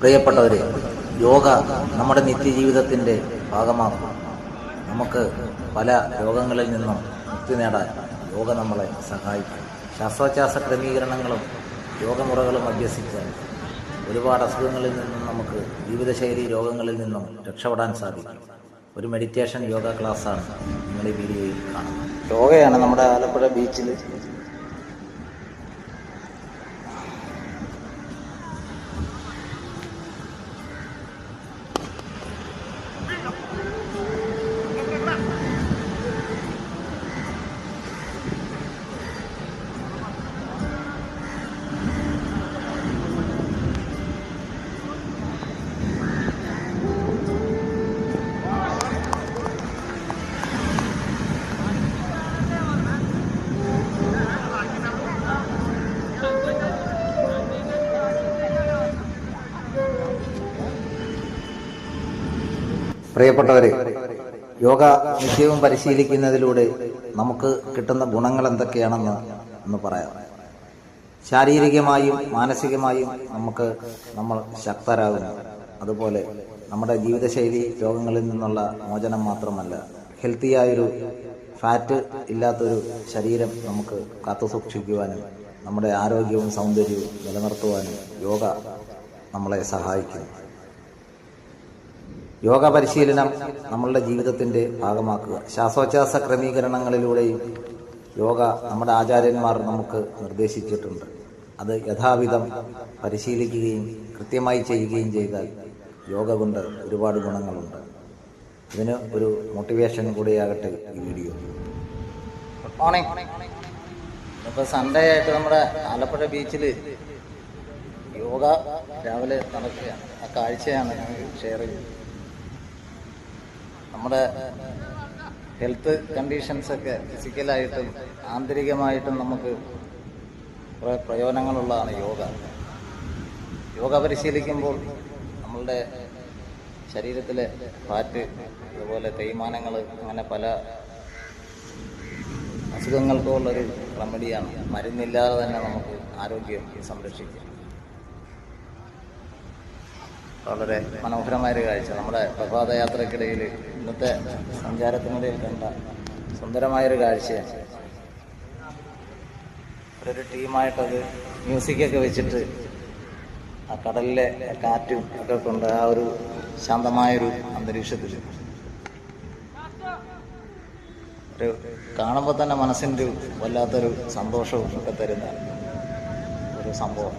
പ്രിയപ്പെട്ടവരെ യോഗ നമ്മുടെ നിത്യജീവിതത്തിന്റെ ഭാഗമാകും നമുക്ക് പല രോഗങ്ങളിൽ നിന്നും മുക്തി നേടാൻ യോഗ നമ്മളെ സഹായിക്കും. ശ്വാസോച്ഛ്വാസ ക്രമീകരണങ്ങളും യോഗമുറകളും അഭ്യസിച്ചാൽ ഒരുപാട് അസുഖങ്ങളിൽ നിന്നും നമുക്ക് ജീവിതശൈലി രോഗങ്ങളിൽ നിന്നും രക്ഷപ്പെടാൻ സാധിക്കും. ഒരു മെഡിറ്റേഷൻ യോഗ ക്ലാസ്സാണ് നിങ്ങളുടെ വീഡിയോയിൽ കാണുന്നത്. യോഗയാണ് നമ്മുടെ ആലപ്പുഴ ബീച്ചിൽ പ്രിയപ്പെട്ടവരെ യോഗ നിത്യവും പരിശീലിക്കുന്നതിലൂടെ നമുക്ക് കിട്ടുന്ന ഗുണങ്ങൾ എന്തൊക്കെയാണെന്ന് ഒന്ന് പറയാം. ശാരീരികമായും മാനസികമായും നമുക്ക് നമ്മൾ ശക്തരാകുന്നു. അതുപോലെ നമ്മുടെ ജീവിതശൈലി രോഗങ്ങളിൽ നിന്നുള്ള മോചനം മാത്രമല്ല ഹെൽത്തിയായൊരു ഫാറ്റ് ഇല്ലാത്തൊരു ശരീരം നമുക്ക് കാത്തു സൂക്ഷിക്കുവാനും നമ്മുടെ ആരോഗ്യവും സൗന്ദര്യവും നിലനിർത്തുവാനും യോഗ നമ്മളെ സഹായിക്കുന്നു. യോഗ പരിശീലനം നമ്മളുടെ ജീവിതത്തിന്റെ ഭാഗമാക്കുക. ശ്വാസോച്ഛ്വാസ ക്രമീകരണങ്ങളിലൂടെയും യോഗ നമ്മുടെ ആചാര്യന്മാർ നമുക്ക് നിർദ്ദേശിച്ചിട്ടുണ്ട്. അത് യഥാവിധം പരിശീലിക്കുകയും കൃത്യമായി ചെയ്യുകയും ചെയ്താൽ യോഗ കൊണ്ട് ഒരുപാട് ഗുണങ്ങളുണ്ട്. ഇതിന് ഒരു മോട്ടിവേഷൻ കൂടിയാകട്ടെ ഈ വീഡിയോ. മോർണിംഗ് ഇപ്പോൾ സൺഡേ ആയിട്ട് നമ്മുടെ ആലപ്പുഴ ബീച്ചിൽ യോഗ രാവിലെ നടക്കുകയാണ്. ആ കാഴ്ചയാണ് ഷെയർ ചെയ്യുന്നത്. നമ്മുടെ ഹെൽത്ത് കണ്ടീഷൻസൊക്കെ ഫിസിക്കലായിട്ടും ആന്തരികമായിട്ടും നമുക്ക് കുറേ പ്രയോജനങ്ങളുള്ളതാണ് യോഗ. യോഗ പരിശീലിക്കുമ്പോൾ നമ്മളുടെ ശരീരത്തിലെ ഫാറ്റ് അതുപോലെ തേയ്മാനങ്ങൾ അങ്ങനെ പല അസുഖങ്ങൾക്കുള്ളൊരു റെമഡിയാണ് മരുന്നില്ലാതെ തന്നെ നമുക്ക് ആരോഗ്യം സംരക്ഷിക്കാം. വളരെ മനോഹരമായൊരു കാഴ്ച. നമ്മുടെ പ്രഭാതയാത്രക്കിടയിൽ ഇന്നത്തെ സഞ്ചാരത്തിനിടയിൽ കണ്ട സുന്ദരമായൊരു കാഴ്ചയാണ് ഒരു ടീമായിട്ടത് മ്യൂസിക്കൊക്കെ വെച്ചിട്ട് ആ കടലിലെ കാറ്റും ഒക്കെ കൊണ്ട് ആ ഒരു ശാന്തമായൊരു അന്തരീക്ഷത്തിൽ ഒരു കാണുമ്പോൾ തന്നെ മനസ്സിന്റെ വല്ലാത്തൊരു സന്തോഷവും ഒക്കെ തരുന്ന ഒരു സംഭവം.